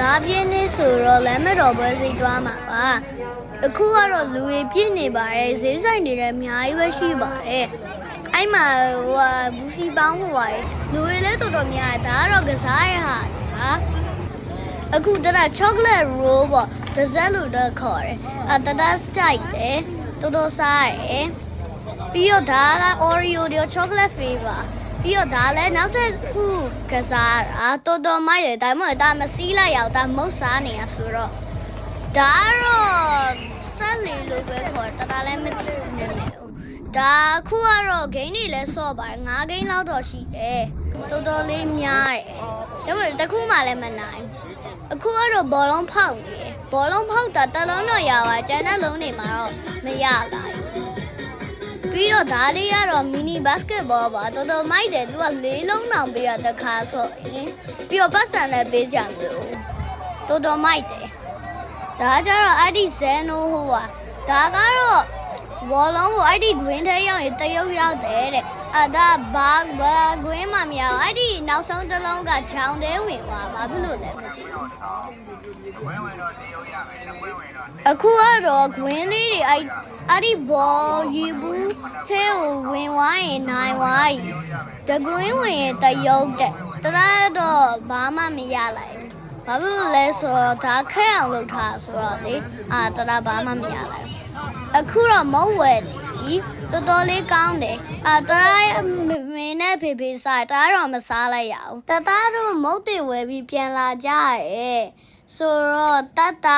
လာပြင်းနေဆိုတော့လမ်းမတော်ပွဲစီတွားမှာပါအခုကတော့လူတွေပြည့်နေပါတယ်ဈေးဆိုင်တွေလည်းအများကြီးပဲရှိပါတယ်အဲ့မှာဟိုဟာဘူးစီပေါင်းဟိုဟာလူတွေလည်းတော်တော်များတယ်ဒါကတော့ကစားရဟာဟာအခုတဒါ chocolate roll ပေါ့ဒဇက်လို့တော့ခေါ်တယ်အတဒါစချိုက်တယ်တော်တော်စားရတယ်ပြီးတော့ဒါက Oreo တွေ chocolate flavor ပြီးတော့ဒါလည်းနောက်တစ်ခုကစားတာတော်တော်မိုက်တယ်ဒါမှမဟုတ်ဒါမစီးလိုက်ရအောင်ဒါမုတ်စားနေရဆိုတော့ဒါတော့ဆက်လေလို့ပဲခေါ်တတာလည်းမသိဘူးနာမည်ကိုဒါအခုကတော့ဂိမ်းတွေလည်းစော့ပါတယ်၅ဂိမ်းလောက်တော့ရှိတယ်တော်တော်လေးများတယ်ဒါပေမဲ့တစ်ခုမှလည်းမနိုင်ဘူးအခုကတော့ဘောလုံးဖောက်နေတယ်ဘောလုံးဖောက်တာတစ်လုံးတော့ရပါကျန်တဲ့လုံးတွေမှာတော့မရလာဘူး ပြီးတော့ဒါလေးကတော့မီနီဘတ်စကတ်ဘောပါတော်တော်မိုက်တယ်သူကလေးလုံးတောင်ပေးရတခါဆိုရင်ပြီးတော့ပတ်စံလည်းပေးကြမျိုးတော်တော်မိုက်တယ်ဒါကြတော့အဲ့ဒီဇန်နိုဟိုပါဒါကတော့ ဘောလုံးကိုအဲ့ဒီ green ထဲရောက်ရင်တရုပ်ရောက်တယ်တဲ့အဲ့ဒါဘာဘာ green မှမရအောင်အဲ့ဒီနောက်ဆုံးတစ်လုံးကချောင်းသေးဝင်သွားဘာဖြစ်လို့လဲမသိဘူးအခုကတော့ green လေးတွေအဲ့အဲ့ဒီဘောရီဘူးထဲကိုဝင်သွားရင်နိုင်သွားပြီတ green ဝင်ရင်တရုပ်တဲ့တရတော့ဘာမှမရလိုက်ဘူးဘာဖြစ်လို့လဲဆိုတော့ဒါခက်အောင်လုပ်ထားဆိုတော့လေအာတရဘာမှမရလိုက်ဘူး အခုတော့မုတ်ဝဲနေပြီတော်တော်လေးကောင်းတယ်အာတရမင်းနဲ့ဖေဖေစားတရတော့မစားလိုက်ရအောင်တတတို့မုတ်တွေဝဲပြီးပြန်လာကြရဲဆိုတော့တတ